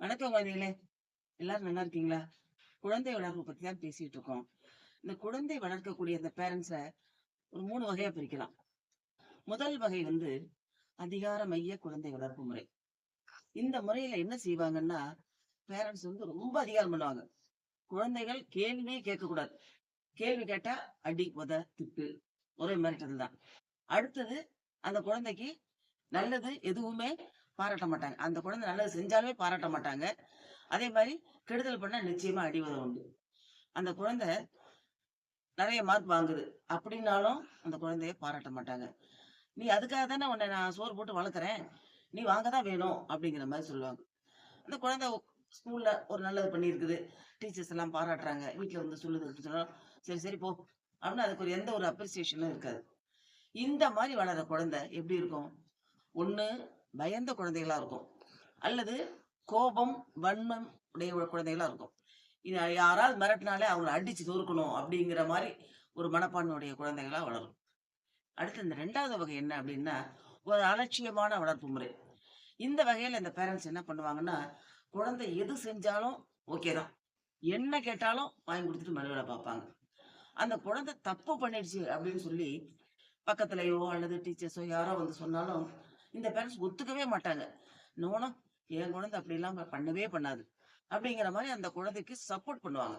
வணக்கம் வாதிகளே எல்லாரும் நல்லா இருக்கீங்களா? குழந்தை வளர்ப்பு பத்தி தான் பேசிட்டு இருக்கோம். இந்த குழந்தை வளர்க்கக்கூடிய அந்த பேரண்ட்ஸ ஒரு மூணு வகையா பிரிக்கலாம். முதல் வகை வந்து அதிகார மைய குழந்தை வளர்ப்பு முறை. இந்த முறையில என்ன செய்வாங்கன்னா பேரண்ட்ஸ் வந்து ரொம்ப அதிகாரம் பண்ணுவாங்க. குழந்தைகள் கேள்வியே கேட்க கூடாது கேள்வி கேட்டா அடி உத திட்டு ஒரே மிரட்டல் தான் அடுத்தது அந்த குழந்தைக்கு நல்லது எதுவுமே பாராட்ட மாட்டாங்க. அந்த குழந்தை நல்லது செஞ்சாலுமே பாராட்ட மாட்டாங்க. அதே மாதிரி கெடுதல் பண்ணா நிச்சயமா அடிவதை உண்டு. அந்த குழந்தை நிறைய மார்க் வாங்குது. அப்படின்னாலும் அந்த குழந்தைய பாராட்ட மாட்டாங்க. நீ அதுக்காக தானே உன்னை நான் சோறு போட்டு வளர்க்குறேன். நீ வாங்க தான் வேணும் அப்படிங்கிற மாதிரி சொல்லுவாங்க. அந்த குழந்தை ஸ்கூல்ல ஒரு நல்லது பண்ணியிருக்குது. டீச்சர்ஸ் எல்லாம் பாராட்டுறாங்க. வீட்டில் வந்து சொல்லுது அப்படின்னு சொன்னாலும் சரி சரி போ அப்படின்னு அதுக்கு ஒரு எந்த ஒரு அப்ரிசியேஷனும் இருக்காது. இந்த மாதிரி வளர குழந்தை எப்படி இருக்கும்? ஒன்று பயந்த குழந்தைகளா இருக்கும். அல்லது கோபம் வன்மம் உடைய குழந்தைகளா இருக்கும். இது யாராவது மிரட்டினாலே அவங்களை அடிச்சு தூர்க்கணும் அப்படிங்கிற மாதிரி ஒரு மனப்பான்மையுடைய குழந்தைகளா வளரும். அடுத்து இந்த ரெண்டாவது வகை என்ன அப்படின்னா ஒரு அலட்சியமான வளர்ப்பு முறை. இந்த வகையில இந்த பேரண்ட்ஸ் என்ன பண்ணுவாங்கன்னா குழந்தை எது செஞ்சாலும் ஓகே தான். என்ன கேட்டாலும் வாங்கி கொடுத்துட்டு மறுவேலை பார்ப்பாங்க. அந்த குழந்தை தப்பு பண்ணிடுச்சு அப்படின்னு சொல்லி பக்கத்துலயோ அல்லது டீச்சர்ஸோ யாரோ வந்து சொன்னாலும் இந்த பேரண்ட்ஸ் ஒத்துக்கவே மாட்டாங்க. நோனும் என் குழந்தை அப்படிலாம் பண்ணவே பண்ணாது. அப்படிங்கிற மாதிரி அந்த குழந்தைக்கு சப்போர்ட் பண்ணுவாங்க.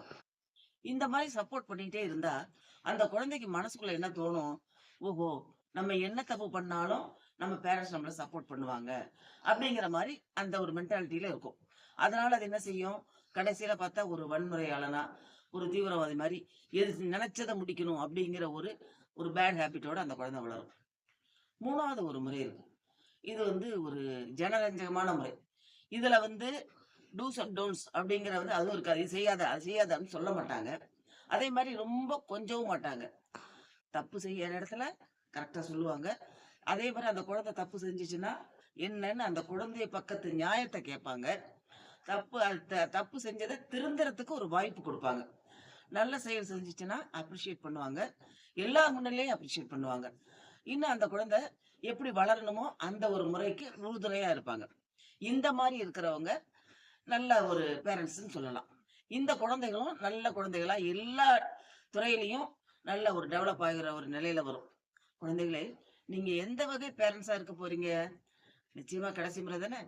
இந்த மாதிரி சப்போர்ட் பண்ணிட்டே இருந்தா அந்த குழந்தைக்கு மனசுக்குள்ள என்ன தோணும்? ஓஹோ நம்ம என்ன தப்பு பண்ணாலும் நம்ம பேரண்ட்ஸ் நம்மள சப்போர்ட் பண்ணுவாங்க. அப்படிங்கிற மாதிரி அந்த ஒரு மென்டாலிட்டியில இருக்கும். அதனால அது என்ன செய்யும்? கடைசியில பார்த்தா ஒரு வன்முறையாளனா ஒரு தீவிரவாதி மாதிரி எது நினைச்சதை முடிக்கணும் அப்படிங்கிற ஒரு ஒரு பேட் ஹேபிட்டோட அந்த குழந்தை வளரும். மூணாவது ஒரு முறை இருக்கு. இது வந்து ஒரு ஜனரஞ்சகமான முறை. இதுல வந்து டூஸ் அண்ட் டோன்ஸ் அப்படிங்கிற வந்து அதுவும் இருக்காது. இது செய்யாத அது செய்யாதன்னு சொல்ல மாட்டாங்க. அதே மாதிரி ரொம்ப கொஞ்சவும் மாட்டாங்க. தப்பு செய்யற இடத்துல கரெக்டா சொல்லுவாங்க. அதே மாதிரி அந்த குழந்தை தப்பு செஞ்சுச்சுன்னா என்னன்னு அந்த குழந்தைய பக்கத்து நியாயத்தை கேட்பாங்க. தப்பு அது த- தப்பு செஞ்சதை திருந்துறதுக்கு ஒரு வாய்ப்பு கொடுப்பாங்க. நல்ல செயல் செஞ்சிச்சுன்னா அப்ரிஷியேட் பண்ணுவாங்க. எல்லா முன்னிலையும் அப்ரிஷியேட் பண்ணுவாங்க. இன்னும் அந்த குழந்தை எப்படி வளரணுமோ அந்த ஒரு முறைக்கு உறுதுணையா இருப்பாங்க. இந்த மாதிரி இருக்கிறவங்க நல்ல ஒரு பேரண்ட்ஸ்ன்னு சொல்லலாம். இந்த குழந்தைகளும் நல்ல குழந்தைகளா எல்லா துறையிலையும் நல்ல ஒரு டெவலப் ஆகிற ஒரு நிலையில வரும். குழந்தைகளே நீங்க எந்த வகை பேரண்ட்ஸா இருக்க போறீங்க? நிச்சயமா கடைசி முறை தானே?